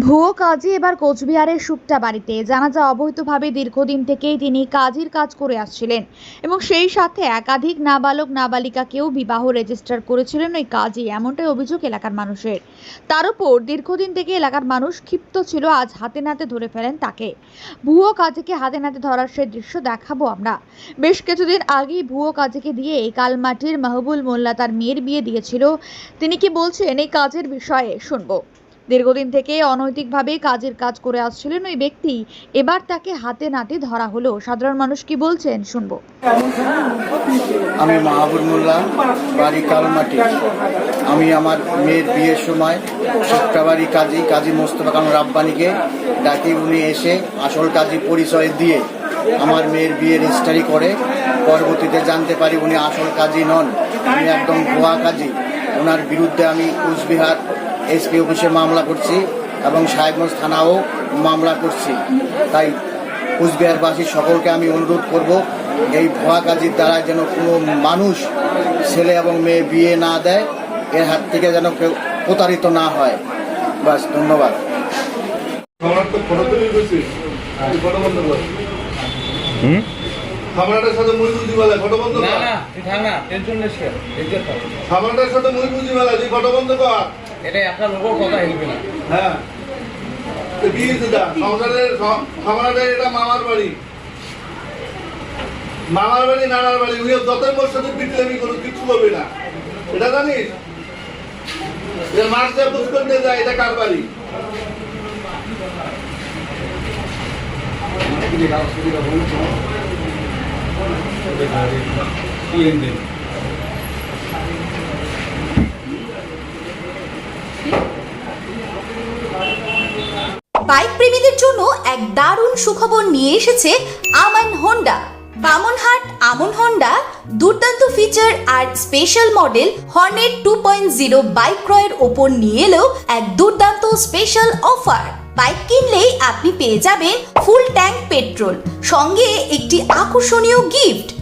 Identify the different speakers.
Speaker 1: ভুয়ো কাজী এবার কোচবিহারের সুপটা বাড়িতে। জানা যায় অবৈধভাবে দীর্ঘদিন থেকেই তিনি কাজের কাজ করে আসছিলেন এবং সেই সাথে একাধিক নাবালক নাবালিকাকেও বিবাহ রেজিস্টার করেছিলেন ওই কাজী, এমনটাই অভিযোগ এলাকার মানুষের। তার উপর দীর্ঘদিন থেকে এলাকার মানুষ ক্ষিপ্ত ছিল, আজ হাতে নাতে ধরে ফেলেন তাকে। ভুয়ো কাজেকে হাতে নাতে ধরার সেই দৃশ্য দেখাবো আমরা। বেশ কিছুদিন আগেই ভুয়ো কাজেকে দিয়ে কালমাটির মাহবুল মোল্লা তার মেয়ের বিয়ে দিয়েছিল। তিনি কি বলছেন এই কাজের বিষয়ে শুনব। দীর্ঘদিন থেকে অনৈতিকভাবে কাজের কাজ করে আসছিলেন ওই ব্যক্তি। এবার তাকে হাতে নাতে ধরা হলো। সাধারণ মানুষ কি বলছেন? শুনব।
Speaker 2: আমি মাহবুব মোল্লা, বাড়ি কালমাটি। আমি আমার মেয়ের বিয়ের সময় সপ্তাহবাড়ি কাজী কাজী মোস্তফা কানু রাব্বানিকে ডাকি উনি এসে আসল কাজী পরিচয় দিয়ে আমার মেয়ের বিয়ে রেজিস্টারি করে, পরবর্তীতে জানতে পারি উনি আসল কাজী নন। উনি একদম ভুয়া কাজী। ওনার বিরুদ্ধে আমি কুচবিহার এসপি অফিসে মামলা করছি এবং সাহেবগঞ্জ থানাও মামলা করছি। তাই কুচবিহারবাসী সকলকে আমি অনুরোধ করব এই ভুয়া কাজীর দ্বারা যেন কোনো মানুষ ছেলে এবং মেয়ে বিয়ে না দেয় এর হাত থেকে যেন কেউ প্রতারিত না হয়। বাস ধন্যবাদ।
Speaker 3: খামারাটার সাথে মুই বুঝি বেলা ফটো বন্ধ
Speaker 4: না
Speaker 3: কর।
Speaker 4: না তুই না টেনশন নিস কেন এগিয়ে থাক।
Speaker 3: খামারাটার সাথে মুই বুঝি বেলা তুই ফটো বন্ধ কর।
Speaker 4: এটা একটা লোকের কথা হিলবে না
Speaker 3: হ্যাঁ সংসারের খামারাটার এটা মামার বাড়ি। মামার বাড়ি নানার বাড়ি। উনি যতই মোর সাথে পিটলেমি করবে না। এটা জানিস? যে মাছ দিয়ে বুঝ করতে যায় এটা কার বাড়ি?
Speaker 5: বাইক প্রেমীদের জন্য এক দারুণ সুখবর নিয়ে এসেছে আমান হোন্ডা বামনহাট আমন হোন্ডা দুর্দান্ত ফিচার আর special model Hornet two point zero bike ক্রয়ের ওপর নিয়ে এলেও এক দুর্দান্ত স্পেশাল অফার বাইক কিনলেই আপনি পেয়ে যাবেন ফুল ট্যাঙ্ক পেট্রোল সঙ্গে একটি আকর্ষণীয় গিফট